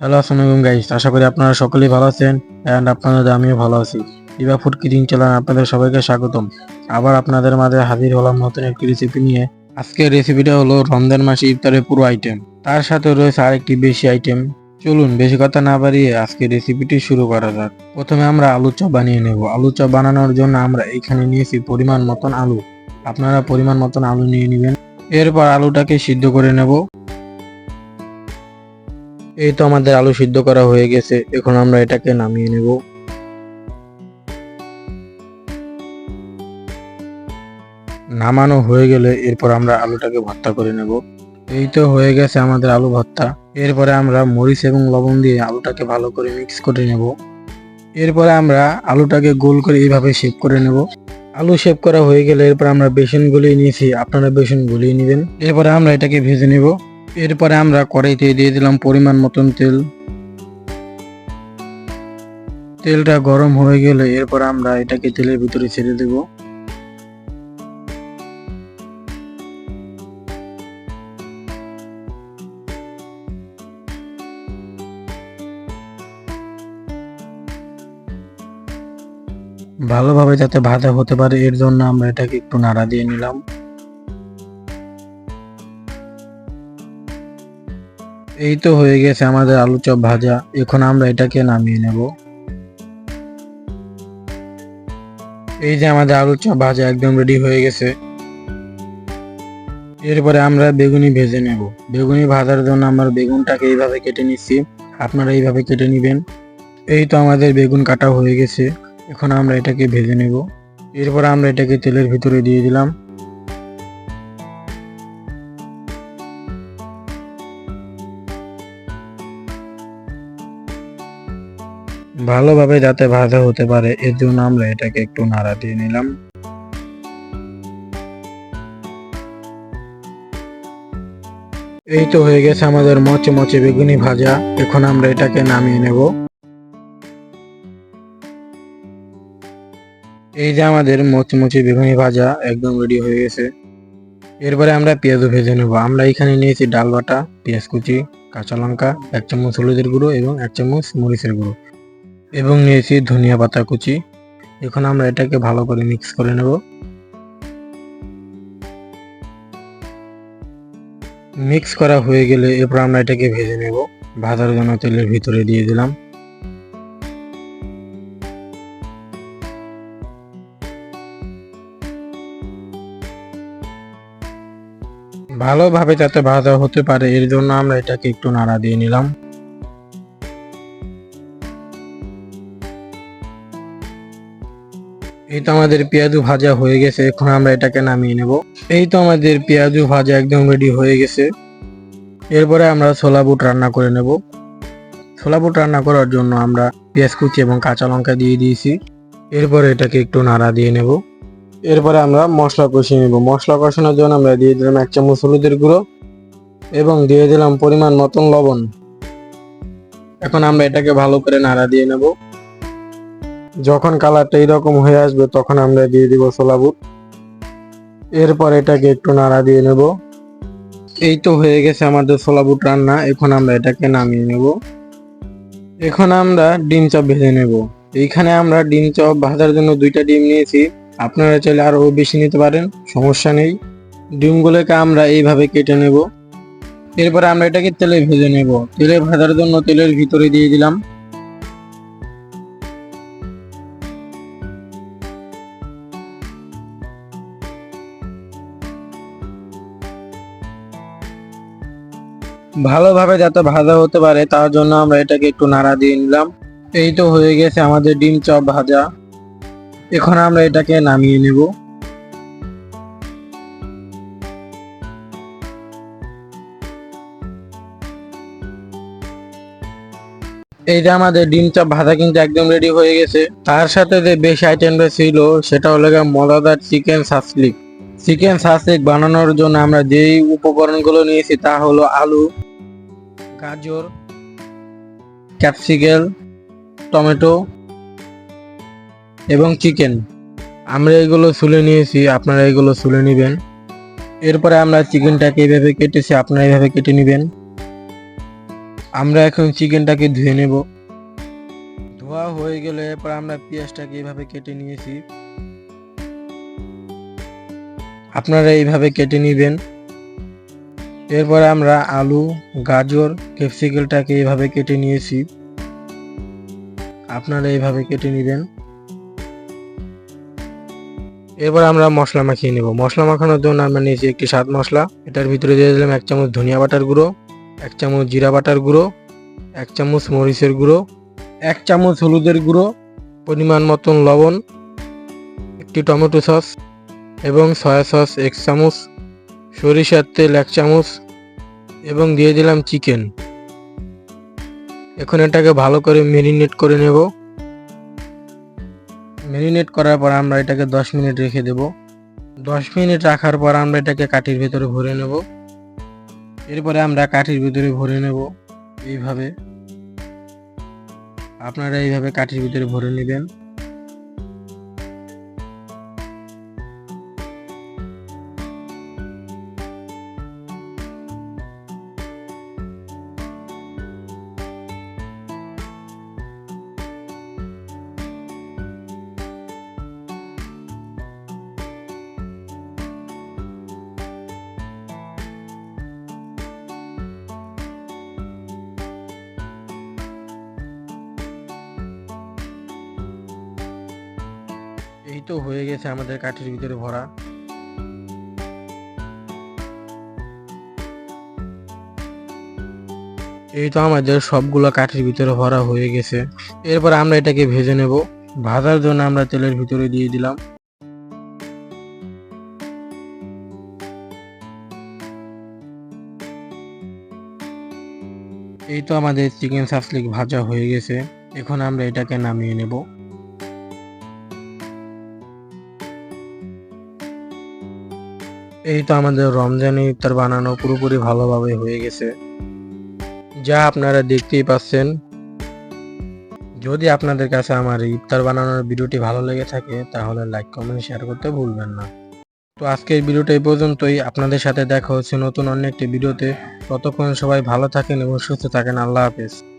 Hello, আসসালামু guys আশা করি আপনারা সকলেই ভালো আছেন অ্যান্ড আপনাদের আমিও ভালো আছি। ইভা ফুড কিচিং চ্যানেল আপনাদের সবাইকে স্বাগতম। আবার আপনাদের মাঝে হাজির হলাম নতুন একটি রেসিপি নিয়ে। আজকের রেসিপিটা হলো রমজান মাসে ইফতারের পুরো আইটেম তার সাথে রয়েছে আরেকটি বেশি আইটেম চলুন, বেশি কথা না বাড়িয়ে আজকে রেসিপিটি শুরু করা যাক। প্রথমে আমরা আলু চপ বানিয়ে নেব। আলু চপ বানানোর জন্য আমরা এখানে নিয়েছি পরিমাণ মতন আলু। আপনারা পরিমাণ মতন আলু নিয়ে নেবেন। এরপর আলুটাকে সিদ্ধ করে নেব। এই তো আমাদের আলু সিদ্ধ করা হয়ে গেছে, এখন আমরা এটাকে নামিয়ে নেব। নামানো হয়ে গেলে এরপর আমরা আলুটাকে ভর্তা করে নেব। এই তো হয়ে গেছে আমাদের আলু ভর্তা। এরপরে আমরা মরিচ এবং লবণ দিয়ে আলুটাকে ভালো করে মিক্স করে নেব। এরপরে আমরা আলুটাকে গোল করে এইভাবে শেপ করে নেব। আলু শেপ করা হয়ে গেলে এরপর আমরা বেসন গুলিয়ে নিয়েছি, আপনারা বেসন গুলিয়ে নেবেন। এরপরে আমরা এটাকে ভেজে নেব। এরপরে আমরা কড়াইতে দিয়ে দিলাম পরিমাণ মতন তেল। তেলটা গরম হয়ে গেলে এরপর আমরা এটাকে তেলের ভিতরে ছেড়ে দেব। ভালোভাবে যাতে ভাজা হতে পারে, এর জন্য আমরা এটাকে একটু নাড়া দিয়ে নিলাম। এই তো হয়ে গেছে আমাদের আলু চপ ভাজা। এখন আমরা এটাকে নামিয়ে নেব। এই যে আমাদের আলু চপ ভাজা একদম রেডি হয়ে গেছে। এরপরে আমরা বেগুনি ভেজে নেব। বেগুনি ভাজার জন্য আমরা বেগুনটাকে এইভাবে কেটে নিচ্ছি। আপনারা এইভাবে কেটে নেবেন। এই তো আমাদের বেগুন কাটা হয়ে গেছে। এখন আমরা এটাকে ভেজে নেব। এরপর আমরা এটাকে তেলের ভিতরে দিয়ে দিলাম। ভালোভাবে যাতে ভাজা হতে পারে, এর জন্য আমরা এটাকে একটু নাড়া দিয়ে নিলাম। এই তো হয়ে গেছে আমাদের মচে মচে বেগুনি ভাজা, এখন আমরা এটাকে নামিয়ে নেব। এই যে আমাদের মচে মচে বেগুনি ভাজা একদম রেডি হয়ে গেছে। এরপরে আমরা পেঁয়াজও ভেজে নেব। আমরা এখানে নিয়েছি ডাল বাটা, পেঁয়াজ কুচি, কাঁচা লঙ্কা, এক চামচ হলুদের গুঁড়ো এবং এক চামচ মরিচের গুঁড়ো। এবং নিয়েছি ধনিয়া পাতা কুচি। এখন আমরা এটাকে ভালো করে মিক্স করে নেব। মিক্স করা হয়ে গেলে এরপর আমরা এটাকে ভেজে নেব। ভাজার জন্য তেলের ভিতরে দিয়ে দিলাম। ভালোভাবে যাতে ভাজা হতে পারে, এর জন্য আমরা এটাকে একটু নাড়া দিয়ে নিলাম। এই তো আমাদের পেঁয়াজু ভাজা হয়ে গেছে, এখন আমরা এটাকে নামিয়ে নেব। এই তো আমাদের পেঁয়াজু ভাজা একদম রেডি হয়ে গেছে। এরপরে আমরা ছোলা বুট রান্না করে নেব। ছোলা বুট রান্না করার জন্য আমরা পেঁয়াজ কুচি এবং কাঁচা লঙ্কা দিয়ে দিয়েছি। এরপরে এটাকে একটু নাড়া দিয়ে নেব। এরপরে আমরা মশলা কষিয়ে নেব। মশলা কষানোর জন্য আমরা দিয়ে দিলাম এক চামচ হলুদের গুঁড়ো এবং দিয়ে দিলাম পরিমাণ মতন লবণ। এখন আমরা এটাকে ভালো করে নাড়া দিয়ে নেব। যখন কালারটা এইরকম হয়ে আসবে, তখন আমরা দিয়ে দিব ছোলা বুট। এরপর এটাকে একটু নাড়া দিয়ে নেব। এই তো হয়ে গেছে আমাদের ছোলা বুট রান্না। এখন আমরা এটাকে নামিয়ে নেব। এখন আমরা ডিম চপ ভেজে নেব। এইখানে আমরা ডিম চপ ভাজার জন্য দুইটা ডিম নিয়েছি। আপনারা চাইলে আরও বেশি নিতে পারেন, সমস্যা নেই। ডিমগুলোকে আমরা এইভাবে কেটে নেব। এরপরে আমরা এটাকে তেলে ভেজে নেব। তেলে ভাজার জন্য তেলের ভিতরে দিয়ে দিলাম। ভালোভাবে যাতে ভাজা হতে পারে, তার জন্য আমরা এটাকে একটু নাড়া দিয়ে নিলাম। এই তো হয়ে গেছে আমাদের ডিম চপ ভাজা। এখন আমরা এটাকে নামিয়ে নেব। এই যে আমাদের ডিম চপ ভাজা কিন্তু একদম রেডি হয়ে গেছে। তার সাথে যে বেশ আইটেমটা ছিল, সেটা হলো মজাদার চিকেন সাসলিক চিকেন সাসলিক বানানোর জন্য আমরা যেই উপকরণগুলো নিয়েছি, তা হলো আলু। গাজর ক্যাপসিকেল টমেটো এবং চিকেন। আমরা এগুলো সুলে নিয়েছি, আপনারা এগুলো সুলে নেবেন। এরপরে আমরা চিকেনটাকে এইভাবে কেটেছি, আপনারা এইভাবে কেটে নেবেন। আমরা এখন চিকেনটাকে ধুয়ে নেব। ধোয়া হয়ে গেলে এরপর আমরা পেঁয়াজটাকে এইভাবে কেটে নিয়েছি। আপনারা এইভাবে কেটে নেবেন। এরপরে আমরা আলু, গাজর, ক্যাপসিকালটাকে এইভাবে কেটে নিয়েছি। আপনারা এইভাবে কেটে নেবেন। এরপর আমরা মশলা মাখিয়ে নেব। মশলা মাখানোর জন্য আমরা নিয়েছি একটি স্বাদ মশলা। এটার ভিতরে দিয়ে দিলাম এক চামচ ধনিয়া বাটার গুঁড়ো, এক চামচ জিরা বাটার গুঁড়ো, এক চামচ মরিচের গুঁড়ো, এক চামচ হলুদের গুঁড়ো, পরিমাণ মতন লবণ, একটি টমেটো সস এবং সয়া সস এক চামচ। সরিষার তেল এক চামচ এবং দিয়ে দিলাম চিকেন। এখন এটাকে ভালো করে মেরিনেট করে নেব। মেরিনেট করার পর আমরা এটাকে দশ মিনিট রেখে দেব। দশ মিনিট রাখার পর আমরা এটাকে কাঠির ভেতরে ভরে নেব। এরপরে আমরা কাঠির ভিতরে ভরে নেব এইভাবে। আপনারা এইভাবে কাঠির ভিতরে ভরে নেবেন। এই তো হয়ে গেছে আমাদের কাঠের ভিতরে ভরা। এই তো আমাদের সবগুলো কাঠের ভিতরে ভরা হয়ে গেছে। এরপর আমরা এটাকে ভেজে নেব। ভাজার জন্য আমরা তেলের ভিতরে দিয়ে দিলাম। এই তো আমাদের চিকেন সাসলিক ভাজা হয়ে গেছে। এখন আমরা এটাকে নামিয়ে নেব। এই তো আমাদের রমজানে ইফতার বানানো পুরোপুরি ভালোভাবে হয়ে গেছে। যা আপনারা দেখতেই পাচ্ছেন। যদি আপনাদের কাছে আমার ইফতার বানানোর ভিডিওটি ভালো লেগে থাকে, তাহলে লাইক কমেন্ট শেয়ার করতে ভুলবেন না। তো আজকের ভিডিওটা এই পর্যন্তই। আপনাদের সাথে দেখা হচ্ছে নতুন অন্য একটি ভিডিওতে। ততক্ষণ সবাই ভালো থাকেন এবং সুস্থ থাকেন। আল্লাহ হাফেজ।